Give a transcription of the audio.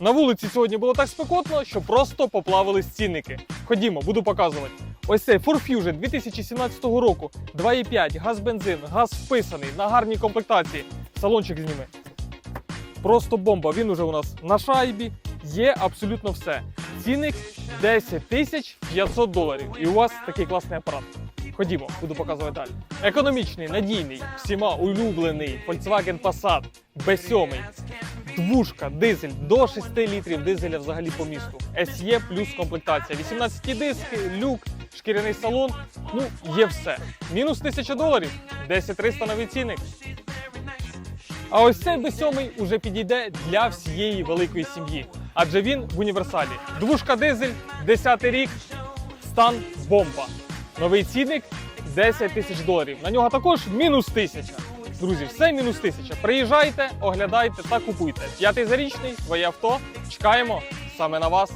На вулиці сьогодні було так спекотно, що просто поплавили цінники. Ходімо, буду показувати. Ось цей Ford Fusion 2017 року, 2,5, газ бензин, газ вписаний на гарній комплектації. Салончик зніми. Просто бомба. Він уже у нас на шайбі. Є абсолютно все. Цінник 10 тисяч 500 доларів. І у вас такий класний апарат. Ходімо, буду показувати далі. Економічний, надійний, всіма улюблений Volkswagen Passat B7. Двушка, дизель до 6 літрів дизеля взагалі по місту. SE плюс комплектація. 18 диски, люк, шкіряний салон. Ну, є все. Мінус 1000 доларів, 10 300 новий цінник. А ось цей B7 уже підійде для всієї великої сім'ї, адже він в універсалі. Двушка дизель, 10 рік, стан бомба. Новий цінник 10 тисяч доларів. На нього також мінус тисяча. Друзі, все мінус тисяча. Приїжджайте, оглядайте та купуйте. П'ятий зарічний, своє авто. Чекаємо саме на вас.